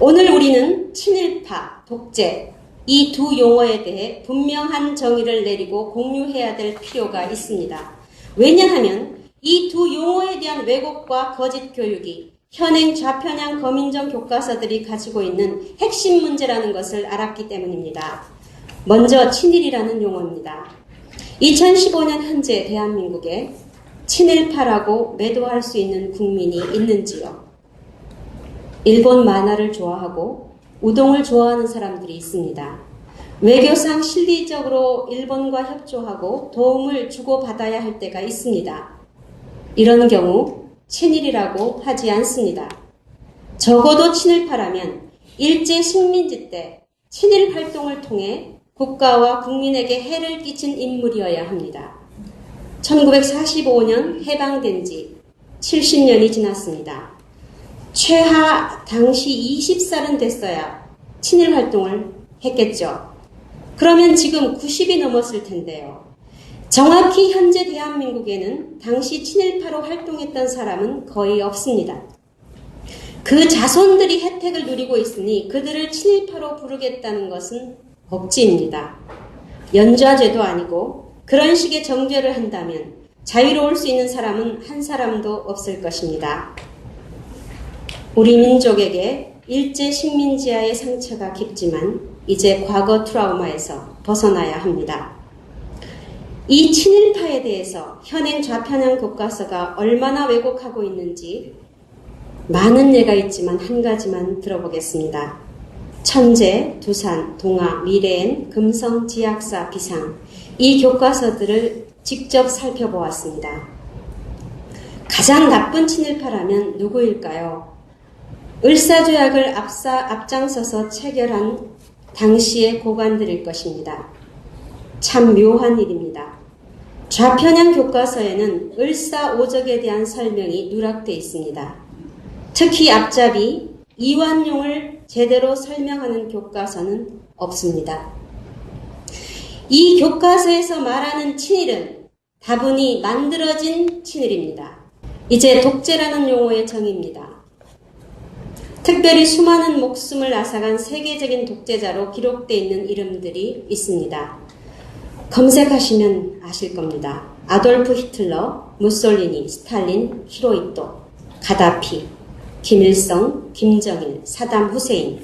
오늘 우리는 친일파, 독재, 이 두 용어에 대해 분명한 정의를 내리고 공유해야 될 필요가 있습니다. 왜냐하면 이 두 용어에 대한 왜곡과 거짓 교육이 현행 좌편향 거민정 교과서들이 가지고 있는 핵심 문제라는 것을 알았기 때문입니다. 먼저 친일이라는 용어입니다. 2015년 현재 대한민국에 친일파라고 매도할 수 있는 국민이 있는지요? 일본 만화를 좋아하고 우동을 좋아하는 사람들이 있습니다. 외교상 실리적으로 일본과 협조하고 도움을 주고받아야 할 때가 있습니다. 이런 경우 친일이라고 하지 않습니다. 적어도 친일파라면 일제 식민지 때 친일 활동을 통해 국가와 국민에게 해를 끼친 인물이어야 합니다. 1945년 해방된 지 70년이 지났습니다. 최하 당시 20살은 됐어야 친일 활동을 했겠죠. 그러면 지금 90이 넘었을 텐데요. 정확히 현재 대한민국에는 당시 친일파로 활동했던 사람은 거의 없습니다. 그 자손들이 혜택을 누리고 있으니 그들을 친일파로 부르겠다는 것은 억지입니다. 연좌제도 아니고 그런 식의 정죄를 한다면 자유로울 수 있는 사람은 한 사람도 없을 것입니다. 우리 민족에게 일제 식민지하의 상처가 깊지만 이제 과거 트라우마에서 벗어나야 합니다. 이 친일파에 대해서 현행 좌편향 교과서가 얼마나 왜곡하고 있는지 많은 예가 있지만 한 가지만 들어보겠습니다. 천재, 두산, 동아, 미래엔, 금성, 지약사, 비상 이 교과서들을 직접 살펴보았습니다. 가장 나쁜 친일파라면 누구일까요? 을사조약을 앞사, 앞장서서 체결한 당시의 고관들일 것입니다. 참 묘한 일입니다. 좌편향 교과서에는 을사오적에 대한 설명이 누락되어 있습니다. 특히 앞잡이 이완용을 제대로 설명하는 교과서는 없습니다. 이 교과서에서 말하는 친일은 다분히 만들어진 친일입니다. 이제 독재라는 용어의 정의입니다. 특별히 수많은 목숨을 앗아간 세계적인 독재자로 기록되어 있는 이름들이 있습니다. 검색하시면 아실 겁니다. 아돌프 히틀러, 무솔리니, 스탈린, 히로이토, 가다피, 김일성, 김정일, 사담 후세인.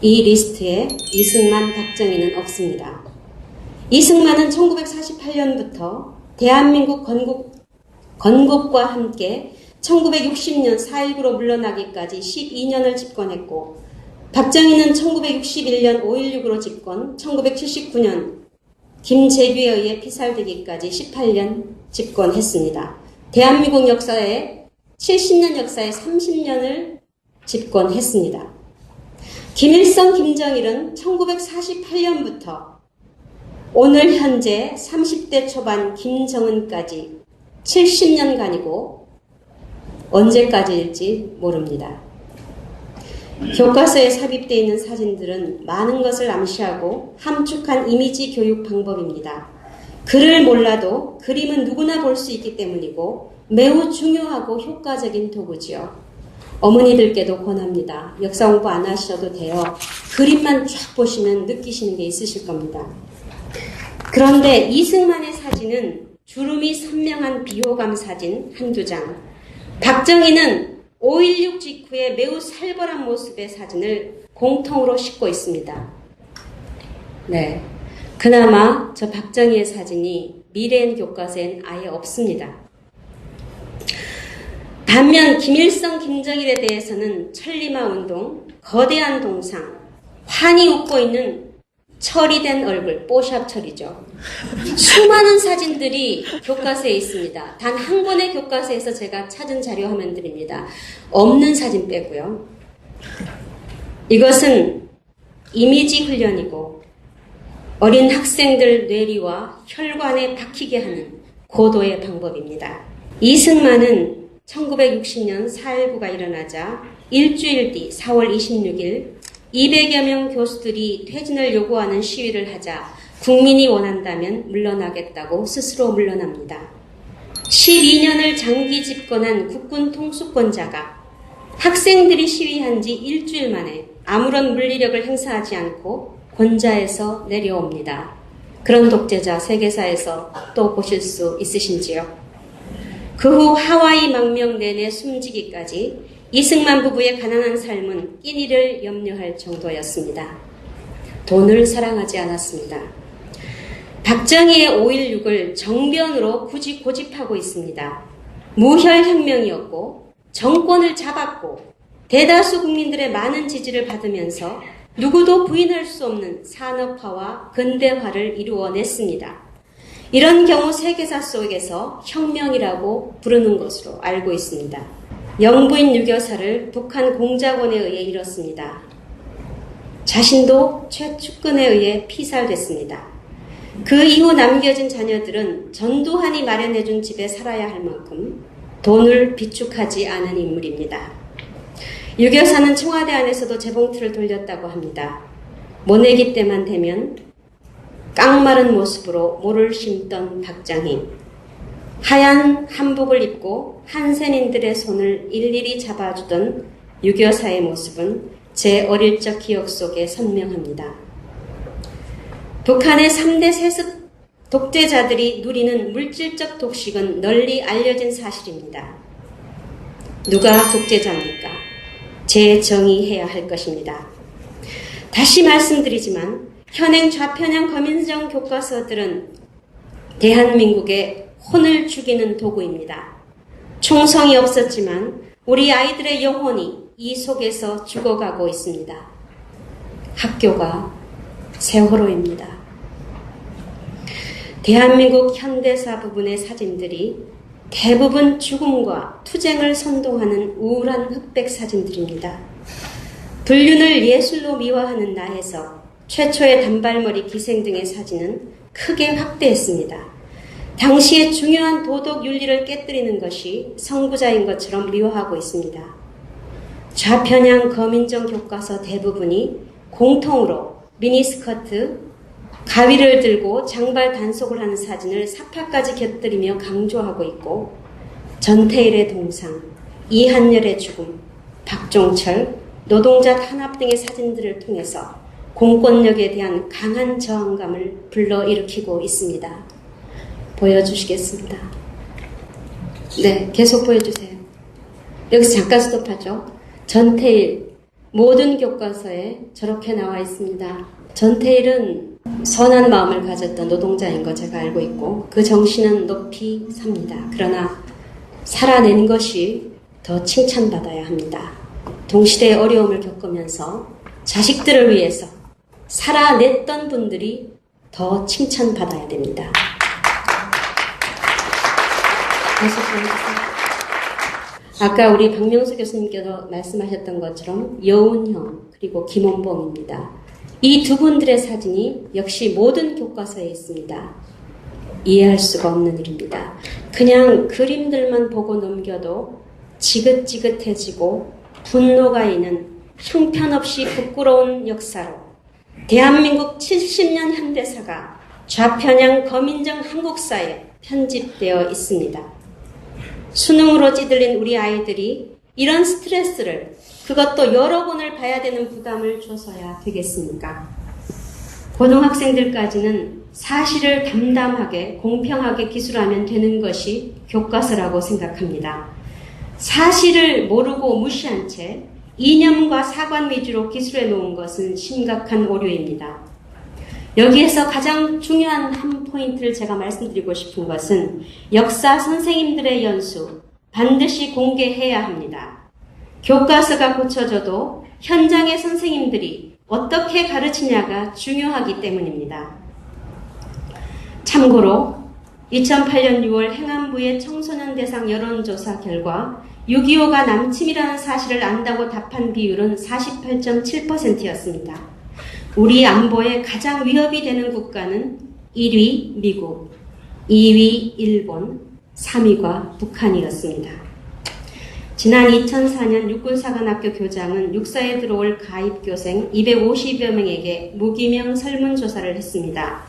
이 리스트에 이승만, 박정희는 없습니다. 이승만은 1948년부터 대한민국 건국, 건국과 함께 1960년 4.19로 물러나기까지 12년을 집권했고, 박정희는 1961년 5.16으로 집권, 1979년 김재규에 의해 피살되기까지 18년 집권했습니다. 대한민국 역사에 70년 역사에 30년을 집권했습니다. 김일성, 김정일은 1948년부터 오늘 현재 30대 초반 김정은까지 70년간이고 언제까지일지 모릅니다. 교과서에 삽입되어 있는 사진들은 많은 것을 암시하고 함축한 이미지 교육 방법입니다. 글을 몰라도 그림은 누구나 볼 수 있기 때문이고 매우 중요하고 효과적인 도구지요. 어머니들께도 권합니다. 역사 공부 안 하셔도 돼요. 그림만 쫙 보시면 느끼시는 게 있으실 겁니다. 그런데 이승만의 사진은 주름이 선명한 비호감 사진 한두 장, 박정희는 5.16 직후에 매우 살벌한 모습의 사진을 공통으로 싣고 있습니다. 네. 그나마 저 박정희의 사진이 미래엔 교과서엔 아예 없습니다. 반면 김일성, 김정일에 대해서는 천리마 운동, 거대한 동상, 환히 웃고 있는 처리된 얼굴, 뽀샵 처리죠. 수많은 사진들이 교과서에 있습니다. 단 한 권의 교과서에서 제가 찾은 자료 화면 드립니다. 없는 사진 빼고요. 이것은 이미지 훈련이고 어린 학생들 뇌리와 혈관에 박히게 하는 고도의 방법입니다. 이승만은 1960년 4.19가 일어나자 일주일 뒤 4월 26일 200여 명 교수들이 퇴진을 요구하는 시위를 하자 국민이 원한다면 물러나겠다고 스스로 물러납니다. 12년을 장기 집권한 국군 통수권자가 학생들이 시위한 지 일주일 만에 아무런 물리력을 행사하지 않고 권좌에서 내려옵니다. 그런 독재자 세계사에서 또 보실 수 있으신지요? 그 후 하와이 망명 내내 숨지기까지 이승만 부부의 가난한 삶은 끼니를 염려할 정도였습니다. 돈을 사랑하지 않았습니다. 박정희의 5.16을 정변으로 굳이 고집하고 있습니다. 무혈혁명이었고 정권을 잡았고 대다수 국민들의 많은 지지를 받으면서 누구도 부인할 수 없는 산업화와 근대화를 이루어냈습니다. 이런 경우 세계사 속에서 혁명이라고 부르는 것으로 알고 있습니다. 영부인 유교사를 북한 공작원에 의해 잃었습니다. 자신도 최측근에 의해 피살됐습니다. 그 이후 남겨진 자녀들은 전두환이 마련해준 집에 살아야 할 만큼 돈을 비축하지 않은 인물입니다. 유교사는 청와대 안에서도 재봉틀을 돌렸다고 합니다. 모내기 때만 되면 깡마른 모습으로 모를 심던 박장희. 하얀 한복을 입고 한센인들의 손을 일일이 잡아주던 유교사의 모습은 제 어릴 적 기억 속에 선명합니다. 북한의 3대 세습 독재자들이 누리는 물질적 독식은 널리 알려진 사실입니다. 누가 독재자입니까? 재정의해야 할 것입니다. 다시 말씀드리지만 현행 좌편향 거민정 교과서들은 대한민국의 혼을 죽이는 도구입니다. 총성이 없었지만 우리 아이들의 영혼이 이 속에서 죽어가고 있습니다. 학교가 세월호입니다. 대한민국 현대사 부분의 사진들이 대부분 죽음과 투쟁을 선동하는 우울한 흑백 사진들입니다. 불륜을 예술로 미화하는 나에서 최초의 단발머리 기생 등의 사진은 크게 확대했습니다. 당시의 중요한 도덕 윤리를 깨뜨리는 것이 성부자인 것처럼 미화하고 있습니다. 좌편향 거민정 교과서 대부분이 공통으로 미니스커트, 가위를 들고 장발 단속을 하는 사진을 사파까지 곁들이며 강조하고 있고 전태일의 동상, 이한열의 죽음, 박종철, 노동자 탄압 등의 사진들을 통해서 공권력에 대한 강한 저항감을 불러일으키고 있습니다. 보여주시겠습니다. 네, 계속 보여주세요. 여기서 잠깐 스톱하죠. 전태일 모든 교과서에 저렇게 나와 있습니다. 전태일은 선한 마음을 가졌던 노동자인 거 제가 알고 있고 그 정신은 높이 삽니다. 그러나 살아낸 것이 더 칭찬받아야 합니다. 동시대의 어려움을 겪으면서 자식들을 위해서 살아냈던 분들이 더 칭찬받아야 됩니다. 아까 우리 박명수 교수님께서 말씀하셨던 것처럼 여운형 그리고 김원봉입니다. 이 두 분들의 사진이 역시 모든 교과서에 있습니다. 이해할 수가 없는 일입니다. 그냥 그림들만 보고 넘겨도 지긋지긋해지고 분노가 있는 형편없이 부끄러운 역사로 대한민국 70년 현대사가 좌편향 거민정 한국사에 편집되어 있습니다. 수능으로 찌들린 우리 아이들이 이런 스트레스를 그것도 여러 번을 봐야 되는 부담을 줘서야 되겠습니까? 고등학생들까지는 사실을 담담하게 공평하게 기술하면 되는 것이 교과서라고 생각합니다. 사실을 모르고 무시한 채 이념과 사관 위주로 기술해 놓은 것은 심각한 오류입니다. 여기에서 가장 중요한 한 포인트를 제가 말씀드리고 싶은 것은 역사 선생님들의 연수 반드시 공개해야 합니다. 교과서가 고쳐져도 현장의 선생님들이 어떻게 가르치냐가 중요하기 때문입니다. 참고로 2008년 6월 행안부의 청소년 대상 여론조사 결과 6.25가 남침이라는 사실을 안다고 답한 비율은 48.7%였습니다. 우리 안보에 가장 위협이 되는 국가는 1위 미국, 2위 일본, 3위가 북한이었습니다. 지난 2004년 육군사관학교 교장은 육사에 들어올 가입교생 250여 명에게 무기명 설문조사를 했습니다.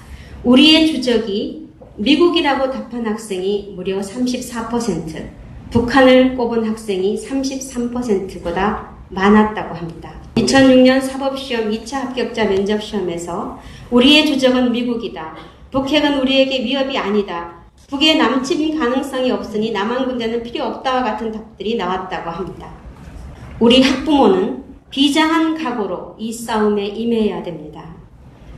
우리의 주적이 미국이라고 답한 학생이 무려 34%, 북한을 꼽은 학생이 33%보다 많았다고 합니다. 2006년 사법시험 2차 합격자 면접시험에서 우리의 주적은 미국이다. 북핵은 우리에게 위협이 아니다. 북의 남침 가능성이 없으니 남한 군대는 필요 없다와 같은 답들이 나왔다고 합니다. 우리 학부모는 비장한 각오로 이 싸움에 임해야 됩니다.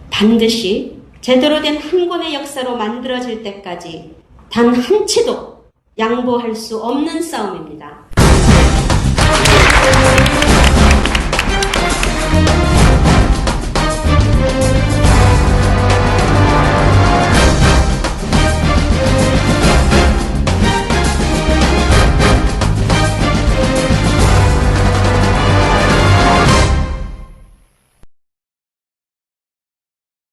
반드시 제대로 된 한 권의 역사로 만들어질 때까지 단 한 치도 양보할 수 없는 싸움입니다.